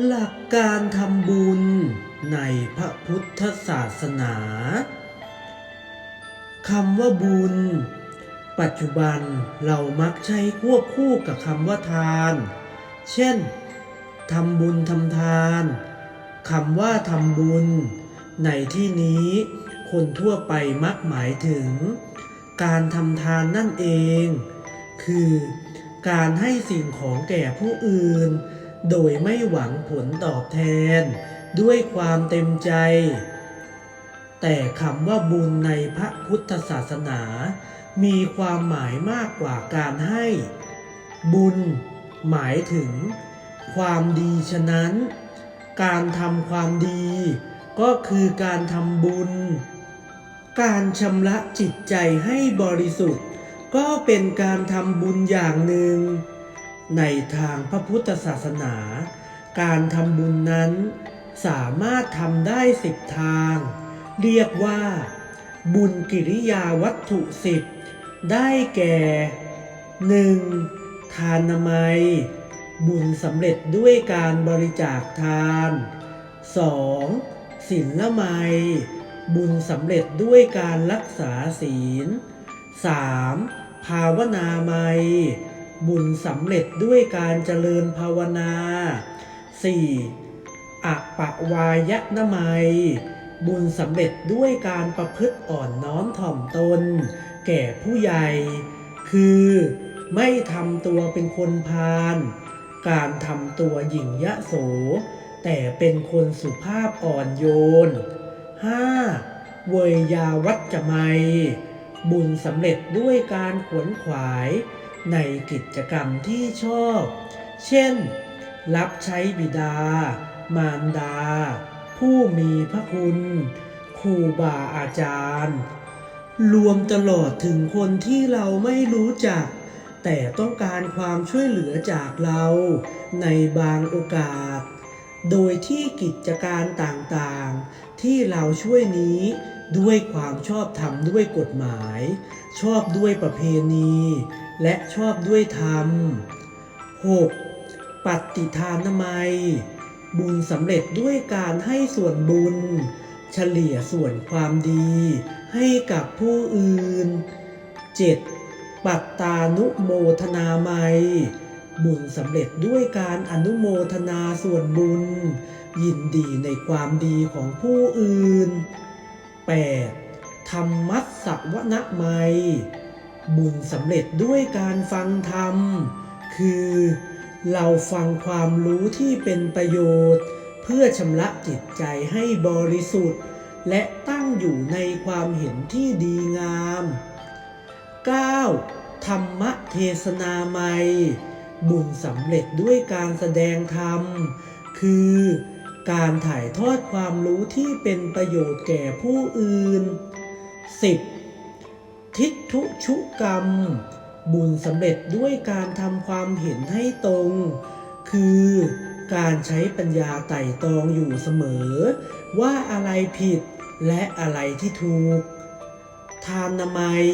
หลักการทำบุญในพระพุทธศาสนาคำว่าบุญ ปัจจุบันเรามักใช้ควบคู่กับคำว่าทาน เช่นทำบุญทำทานคำว่าทำบุญ ในที่นี้คนทั่วไปมักหมายถึง การทำทานนั่นเอง คือ การให้สิ่งของแก่ผู้อื่น โดยไม่หวังผลตอบแทน ด้วยความเต็มใจ แต่คำว่าบุญในพระพุทธศาสนา มีความหมายมากกว่าการให้ บุญ หมายถึง ความดีฉะนั้น การทำความดี ก็คือการทำบุญ การชำระจิตใจให้บริสุทธิ์ ก็เป็นการทำบุญอย่างหนึ่ง ในทางพระพุทธศาสนา การทำบุญนั้นสามารถทำได้สิบทาง เรียกว่า บุญกิริยาวัตถุสิบได้แก่ 1. ทานนามัย บุญสำเร็จด้วยการบริจาคทาน 2. ศีลละไมบุญสำเร็จด้วยการรักษาศีล 3. ภาวนาไมย บุญสำเร็จด้วยการเจริญภาวนา 4. อะปวายะนะไมยบุญสำเร็จด้วยการประพฤติอ่อนน้อมถ่อมตน แก่ผู้ใหญ่ คือ ไม่ทำตัวเป็นคนพาลการทำตัวหยิ่งยะโส แต่เป็นคนสุภาพอ่อนโยน 5. เวยยาวัจจะไมบุญสำเร็จด้วยการขวนขวาย ในกิจกรรมที่ชอบ เช่น รับใช้บิดา มารดา ผู้มีพระคุณ ครูบาอาจารย์ รวมตลอดถึงคนที่เราไม่รู้จัก แต่ต้องการความช่วยเหลือจากเราในบางโอกาส โดยที่กิจการต่างๆ ที่เราช่วยนี้ด้วยความชอบธรรมด้วยกฎหมาย ชอบด้วยประเพณี และชอบด้วยธรรม 6. ปฏิทานนามัย บุญสำเร็จด้วยการให้ส่วนบุญ เฉลี่ยส่วนความดี ให้กับผู้อื่น 7. ปัตตานุโมทนาไมยบุญสำเร็จด้วยการอนุโมทนาส่วนบุญ ยินดีในความดีของผู้อื่น 8. ธรรมัสสวนไมย บุญสำเร็จด้วยการฟังธรรม คือ เราฟังความรู้ที่เป็นประโยชน์ เพื่อชำระจิตใจให้บริสุทธิ์ และตั้งอยู่ในความเห็นที่ดีงาม 9. ธรรมเทศนาไมยบุญสำเร็จด้วยการแสดงธรรม คือการถ่ายทอดความรู้ที่เป็นประโยชน์แก่ผู้อื่น 10. ทิฏฐุชุกรรม บุญสำเร็จด้วยการทำความเห็นให้ตรง คือการใช้ปัญญาไต่ตรองอยู่เสมอ ว่าอะไรผิดและอะไรที่ถูก ทานนามัย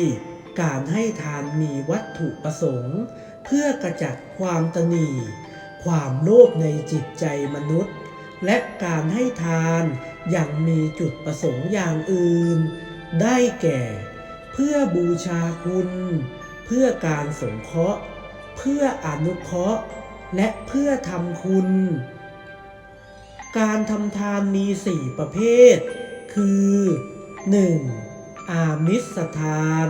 การให้ทานมีวัตถุประสงค์ เพื่อกระจัดความตนีความโลภในจิตใจมนุษย์ และการให้ทานอย่างมีจุดประสงค์อย่างอื่น ได้แก่ พื่อบูชาคุณ เพื่อการสงเคราะห์ เพื่ออนุเคราะห์ และเพื่อทำคุณ การทำทานมีสี่ประเภท คือ 1. อามิสทาน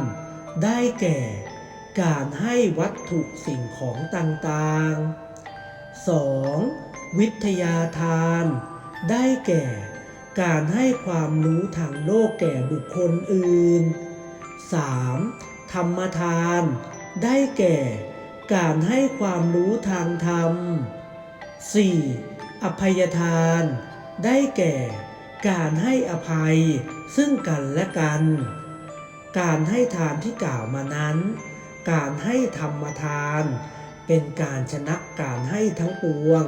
ได้แก่ การให้วัตถุสิ่งของต่างๆ 2. วิทยาทาน ได้แก่ การให้ความรู้ทางโลกแก่บุคคลอื่น 3. ธรรมทาน ได้แก่ การให้ความรู้ทางธรรม 4. อภัยทาน ได้แก่ การให้อภัย ซึ่งกันและกัน การให้ทานที่กล่าวมานั้น การให้ธรรมทาน เป็นการชนะการให้ทั้งปวง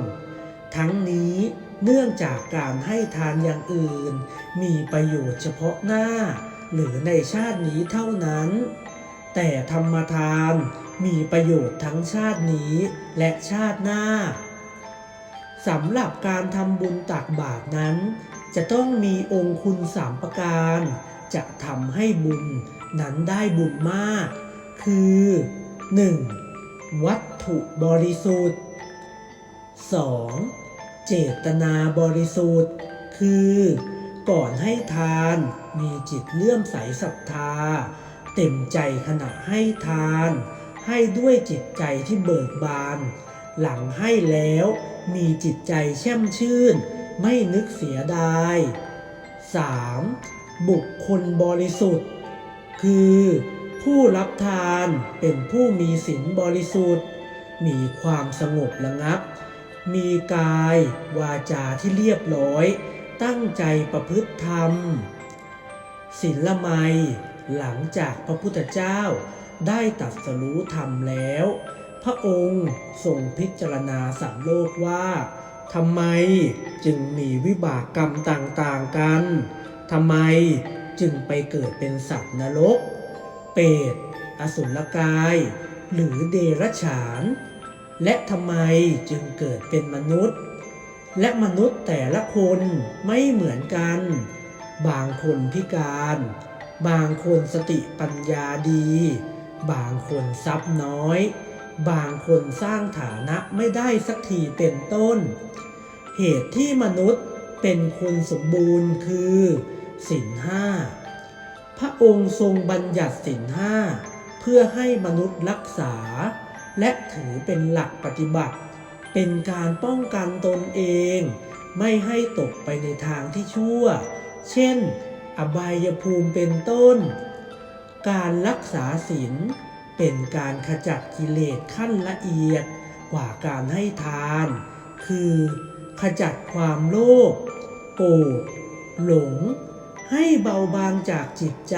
ทั้งนี้เนื่องจากการให้ทานอย่างอื่น มีประโยชน์เฉพาะหน้า หรือในชาตินี้เท่านั้น แต่ธรรมทานมีประโยชน์ทั้งชาตินี้และชาติหน้าสำหรับการทำบุญตักบาตรนั้น จะต้องมีองค์คุณสามประการ จะทำให้บุญนั้นได้บุญมาก คือ 1. วัตถุบริสุทธิ์ 2. เจตนาบริสุทธิ์ คือ ก่อนให้ทาน มีจิตเลื่อมใสศรัทธา เต็มใจขณะให้ทาน ให้ด้วยจิตใจที่เบิกบาน หลังให้แล้วมีจิตใจแช่มชื่น ไม่นึกเสียดาย 3. บุคคลบริสุทธิ์ คือ ผู้รับทานเป็นผู้มีศีลบริสุทธิ์ มีความสงบระงับ มีกายวาจาที่เรียบร้อย ตั้งใจประพฤติธรรมศีลไมหลังจากพระพุทธเจ้าได้ตรัสรู้ธรรมแล้ว พระองค์ทรงพิจารณาสัมโลกว่าทำไมจึงมีวิบากกรรมต่างๆกันทำไมจึงไปเกิดเป็นสัตว์นรก เปรตอสุรกาย หรือเดรัจฉาน และทำไมจึงเกิดเป็นมนุษย์ และมนุษย์แต่ละคนไม่เหมือนกัน บางคนพิการ บางคนสติปัญญาดี บางคนทรัพย์น้อย บางคนสร้างฐานะไม่ได้สักทีเป็นต้น เหตุที่มนุษย์เป็นคนสมบูรณ์คือสินห้าพระองค์ทรงบัญญัติสินห้าเพื่อให้มนุษย์รักษา และถือเป็นหลักปฏิบัติ เป็นการป้องกันตนเอง ไม่ให้ตกไปในทางที่ชั่ว เช่น อบายภูมิเป็นต้น การรักษาศีลเป็นการขจัดกิเลสขั้นละเอียดกว่าการให้ทาน คือขจัดความโลภโกรธหลง ให้เบาบางจากจิตใจ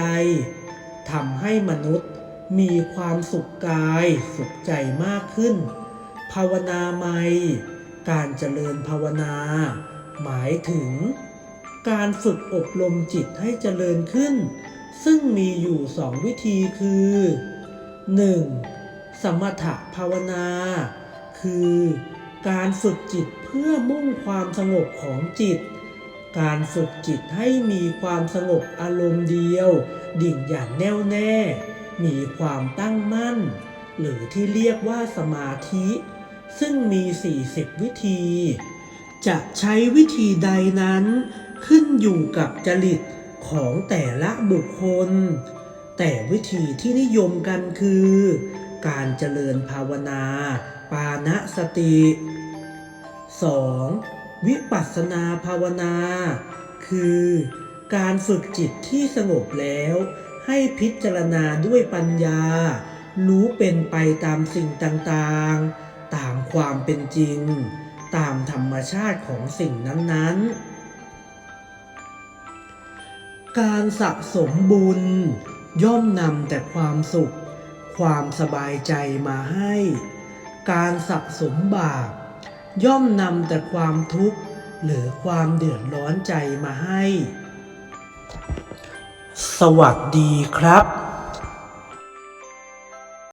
ทำให้มนุษย์มีความสุขกายสุขใจมากขึ้น ภาวนาใหม่การเจริญภาวนา หมายถึง การฝึกอบรมจิตให้เจริญขึ้น ซึ่งมีอยู่สองวิธีคือ 1. สมถภาวนา คือการฝึกจิตเพื่อมุ่งความสงบของจิต การฝึกจิตให้มีความสงบอารมณ์เดียว ดิ่งอย่างแน่วแน่ มีความตั้งมั่น หรือที่เรียกว่าสมาธิ ซึ่งมี 40 วิธี จะใช้วิธีใดนั้นขึ้นอยู่กับจริตของแต่ละบุคคล แต่วิธีที่นิยมกันคือ การเจริญภาวนา ปานะสติ 2. วิปัสสนาภาวนา คือการฝึกจิตที่สงบแล้วให้พิจารณาด้วยปัญญา รู้เป็นไปตามสิ่งต่างๆ ตามความเป็นจริง ตามธรรมชาติของสิ่งนั้นๆ การสะสมบุญ ย่อมนำแต่ความสุข ความสบายใจมาให้ การสะสมบาปย่อมนำแต่ความทุกข์หรือความเดือดร้อนใจมาให้ สวัสดีครับ